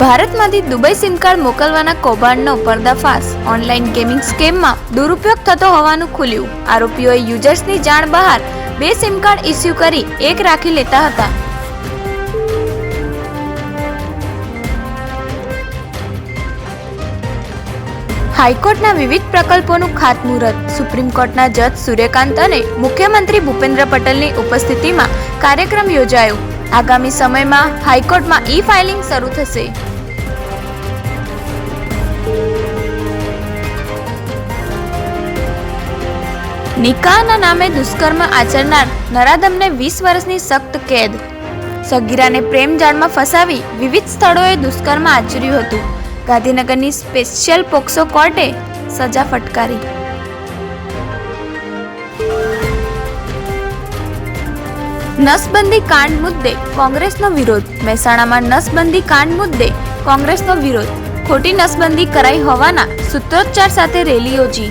ભારતમાંથી Dubai sim card મોકલવાના કૌભાંડનો પર્દાફાશ. ઓનલાઈન ગેમિંગ સ્કેમમાં દુરુપયોગ થતો હોવાનું ખુલ્યું. આરોપીઓએ યુઝર્સની જાણ બહાર બે સિમ કાર્ડ ઇસ્યુ કરી એક રાખી લેતા હતા. હાઈકોર્ટના વિવિધ પ્રકલ્પોનું ખાતમુહૂર્ત. સુપ્રીમ કોર્ટના જજ સૂર્યકાંત અને મુખ્યમંત્રી ભૂપેન્દ્ર પટેલની ઉપસ્થિતિમાં કાર્યક્રમ યોજાયો. આગામી સમયમાં હાઈકોર્ટમાં ઈ ફાઇલિંગ શરૂ થશે. નિકાહના નામે દુષ્કર્મ આચરનાર નરાધમને વીસ વર્ષની સખ્ત કેદ. સગીરાને પ્રેમ જાળમાં ફસાવી વિવિધ સ્થળોએ દુષ્કર્મ આચર્યું હતું. ગાંધીનગરની સ્પેશિયલ પોક્સો કોર્ટે સજા ફટકારી. નસબંધી કાંડ મુદ્દે કોંગ્રેસનો વિરોધ. મહેસાણામાં નસબંધી કાંડ મુદ્દે કોંગ્રેસનો વિરોધ. ખોટી નસબંધી કરાઈ હોવાના સૂત્રોચ્ચાર સાથે રેલી યોજી.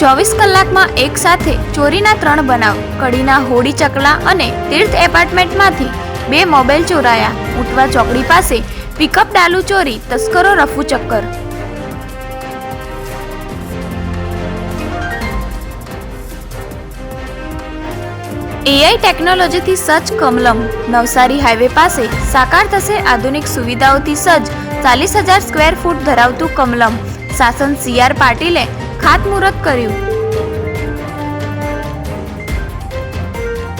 ચોવીસ કલાકમાં એક સાથે ચોરીના ત્રણ બનાવ. કડીના હોડી ચકલા અને તીર્થ એપાર્ટમેન્ટમાંથી બે મોબાઈલ ચોરાયા. ઉટવા ચોકડી પાસે પિકઅપ ડાલુ ચોરી, તસ્કરો રફુ ચક્કર. એઆઈ ટેકનોલોજીથી સજ્જ કમલમ. નવસારી હાઈવે પાસે સાકાર થશે આધુનિક સુવિધાઓથી સજ્જ ચાલીસ હજાર સ્ક્વેર ફૂટ ધરાવતું કમલમ. શાસન સી આર પાટીલે ખાતમુહૂર્ત કર્યું.